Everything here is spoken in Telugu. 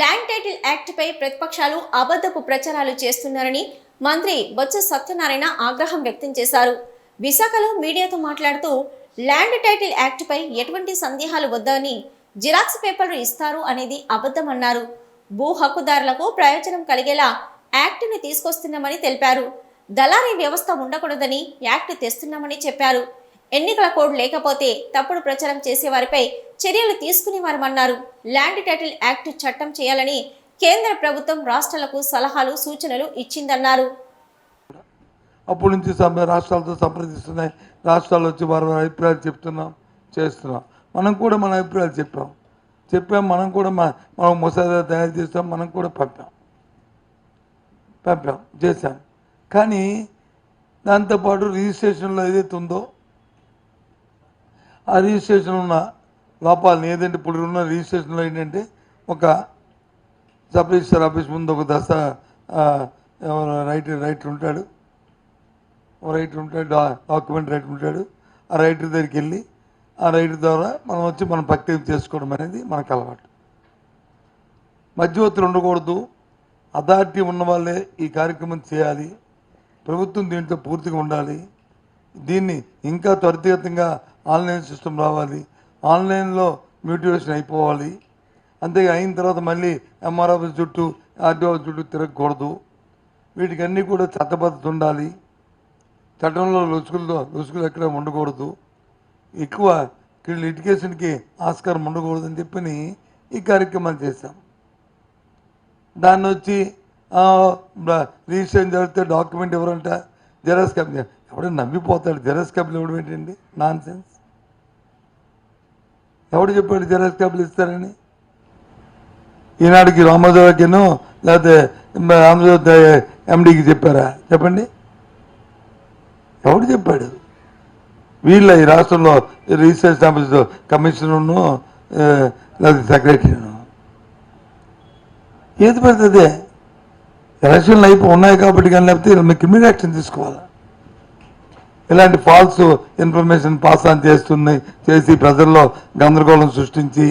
ల్యాండ్ టైటిల్ యాక్ట్పై ప్రతిపక్షాలు అబద్ధపు ప్రచారాలు చేస్తున్నారని మంత్రి బొత్స సత్యనారాయణ ఆగ్రహం వ్యక్తం చేశారు. విశాఖలో మీడియాతో మాట్లాడుతూ ల్యాండ్ టైటిల్ యాక్ట్పై ఎటువంటి సందేహాలు వద్దని జిరాక్స్ పేపర్లు ఇస్తారు అనేది అబద్ధమన్నారు భూ హక్కుదారులకు ప్రయోజనం కలిగేలా యాక్ట్ని తీసుకొస్తున్నామని తెలిపారు. దళారీ వ్యవస్థ ఉండకూడదని యాక్ట్ తెస్తున్నామని చెప్పారు. ఎన్నికల కోడ్ లేకపోతే తప్పుడు ప్రచారం చేసేవారిపై చర్యలు తీసుకునేవారమన్నారు. ల్యాండ్ టైటిల్ యాక్ట్ చట్టం చేయాలని కేంద్ర ప్రభుత్వం రాష్ట్రాలకు సలహాలు సూచనలు ఇచ్చిందన్నారు. అప్పటి నుంచి రాష్ట్రాలతో సంప్రదిస్తున్నాయి. రాష్ట్రాలు వచ్చి వారి వారి అభిప్రాయాలు చెప్తున్నాం చేస్తున్నాం. మనం కూడా మన అభిప్రాయాలు చెప్పాం. చెప్పాం మనం కూడా మన మనం ముసాదా తయారు చేస్తాం మనం కూడా పంపాం. పంపాం చేశాం. కానీ దాంతోపాటు రిజిస్ట్రేషన్లో ఏదైతే ఉందో ఆ రిజిస్ట్రేషన్ ఉన్న లోపాలని ఏదంటే ఇప్పుడు ఉన్న రిజిస్ట్రేషన్లో ఏంటంటే ఒక సబ్ రిజిస్టర్ ఆఫీస్ ముందు ఒక దశ రైట్ ఎవరు రైటర్ రైటర్ ఉంటాడు. రైటర్ ఉంటాడు డాక్యుమెంట్ రైటర్ ఉంటాడు. ఆ రైటర్ దగ్గరికి వెళ్ళి ఆ రైటర్ ద్వారా మనం వచ్చి మనం ప్రక్రియ చేసుకోవడం అనేది మనకు అలవాటు. మధ్యవర్తులు ఉండకూడదు. అథారిటీ ఉన్న వాళ్ళే ఈ కార్యక్రమం చేయాలి. ప్రభుత్వం దీంట్లో పూర్తిగా ఉండాలి. దీన్ని ఇంకా త్వరితగతంగా ఆన్లైన్ సిస్టమ్ రావాలి ఆన్లైన్లో మ్యూటివేషన్ అయిపోవాలి. అంతే అయిన తర్వాత మళ్ళీ ఎంఆర్ ఆఫీస్ చుట్టూ ఆర్డీఓ చుట్టూ తిరగకూడదు. వీటికి అన్నీ కూడా చట్టబద్ధత ఉండాలి. చట్టంలో లొసుకులతో లొసుకులు ఎక్కడ ఉండకూడదు. ఎక్కువ లిటికేషన్కి ఆస్కారం ఉండకూడదు అని చెప్పని ఈ కార్యక్రమాలు చేశాం. దాన్ని వచ్చి రిజిస్ట్రేషన్ జరిగితే డాక్యుమెంట్ ఎవరంట? Xerox company. ఎవడైనా నమ్మిపోతాడు. జెరాక్స్ కంపెనీ ఇవ్వడం ఏంటండి? నాన్ సెన్స్ ఎవడు చెప్పాడు జెరాక్స్ కాపీలు ఇస్తారని? ఈనాడుకి రామోజీరావుకిను లేకపోతే రామోజీ ఎండికి చెప్పారా? చెప్పండి. ఎవడు చెప్పాడు? వీళ్ళ ఈ రాష్ట్రంలో రీసెర్చ్ ఆఫీస్ కమిషనర్ను లేకపోతే సెక్రటరీను. ఏది పడుతుంది ఎలక్షన్లు అయిపో ఉన్నాయి కాబట్టి కానీ లేకపోతే మీరు క్రిమినల్ యాక్షన్ తీసుకోవాలా? ఇలాంటి ఫాల్స్ ఇన్ఫర్మేషన్ పాస్ ఆన్ చేస్తున్నాయి చేసి ప్రజల్లో గందరగోళం సృష్టించి